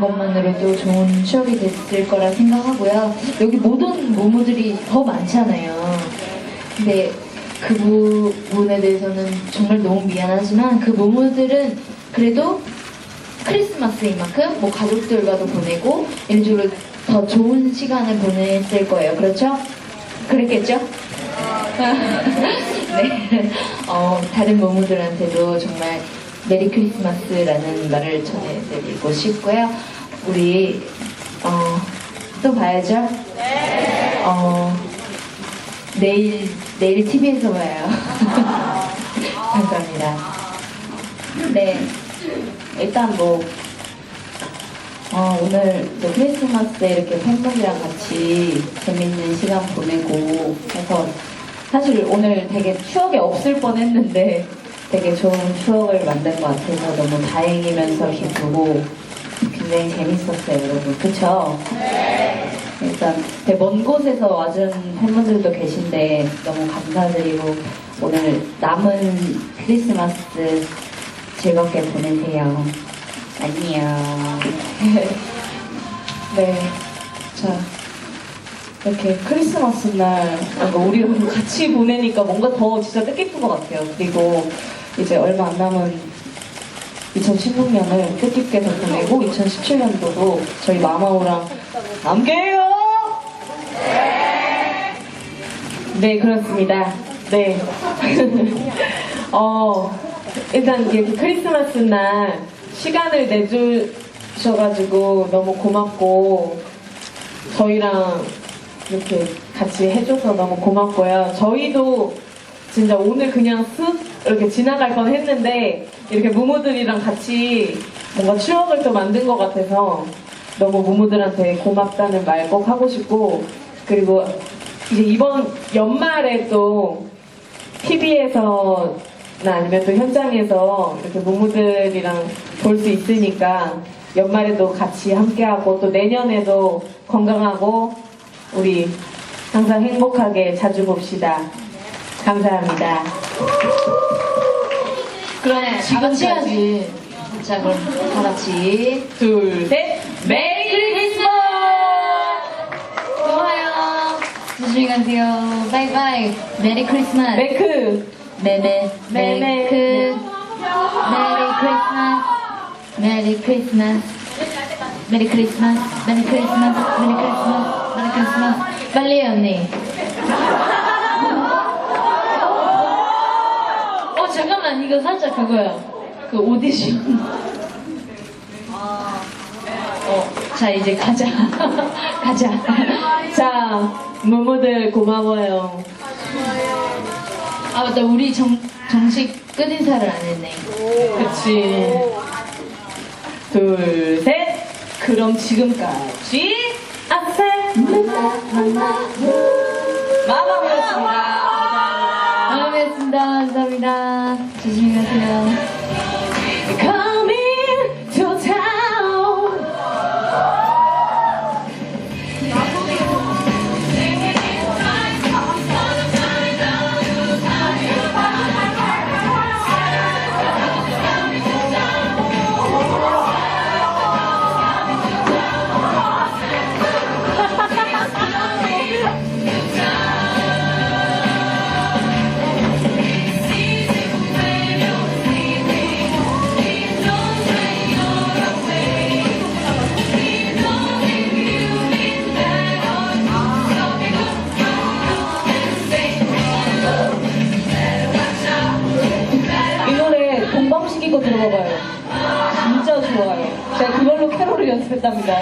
것만으로도 좋은 추억이 됐을 거라 생각하고요. 여기 모든 모모들이 더 많잖아요. 근데 그 부분에 대해서는 정말 너무 미안하지만 그 모모들은 그래도 크리스마스인 만큼 뭐 가족들과도 보내고 일주일로 더 좋은 시간을 보냈을 거예요. 그렇죠? 그랬겠죠? 네. 어, 다른 모모들한테도 정말 메리 크리스마스라는 말을 전해드리고 싶고요. 우리 어, 또 봐야죠? 네. 어, 내일 내일 TV에서 봐요. 감사합니다. 네. 일단 뭐 어, 오늘 또 크리스마스에 이렇게 팬분이랑 같이 재밌는 시간 보내고 해서 사실 오늘 되게 추억이 없을 뻔 했는데 되게 좋은 추억을 만든 것 같아서 너무 다행이면서 기쁘고 굉장히 재밌었어요, 여러분. 그쵸? 일단 되게 먼 곳에서 와준 팬분들도 계신데 너무 감사드리고 오늘 남은 크리스마스 즐겁게 보내세요. 안녕. 네. 자, 이렇게 크리스마스 날 뭔가 우리 같이 보내니까 뭔가 더 진짜 뜻깊은 것 같아요. 그리고 이제 얼마 안 남은 2016년을 뜻깊게 더 보내고 2017년도도 저희 마마오랑 함께해요! 네, 그렇습니다. 네. 어, 일단 이렇게 크리스마스 날 시간을 내주셔가지고 너무 고맙고 저희랑 이렇게 같이 해줘서 너무 고맙고요. 저희도 진짜 오늘 그냥 쓱 이렇게 지나갈 건 했는데 이렇게 무무들이랑 같이 뭔가 추억을 또 만든 것 같아서 너무 무무들한테 고맙다는 말 꼭 하고 싶고 그리고 이제 이번 연말에 또 TV에서 나 아니면 또 현장에서 이렇게 무무들이랑 볼 수 있으니까 연말에도 같이 함께하고 또 내년에도 건강하고 우리 항상 행복하게 자주 봅시다. 감사합니다. 그럼 다. 같이 해야지. 자, 그럼 다 같이. 둘, 셋, 메리 크리스마스! 좋아요. 조심히 가세요. 바이바이. 메리 크리스마스. 메크! 메메. 메메. 메크. 메리 크리스마스. 메리 크리스마스. 메리 크리스마스. 메리 크리스마스. 메리 크리스마스. 메리 크리스마스. 빨리 해, 언니. 어, 잠깐만. 이거 살짝 그거야. 그 오디션. 어, 자, 이제 가자. 가자. 자, 무무들 고마워요. 아, 맞다. 우리 정, 정식 끝 인사를 안 했네. 그치. 둘, 셋. 그럼 지금까지 아세 마마무였습니다. 다음에습니다 감사합니다. 조심히 가세요. 들어봐봐요. 진짜 좋아요. 제가 그걸로 캐롤을 연습했답니다.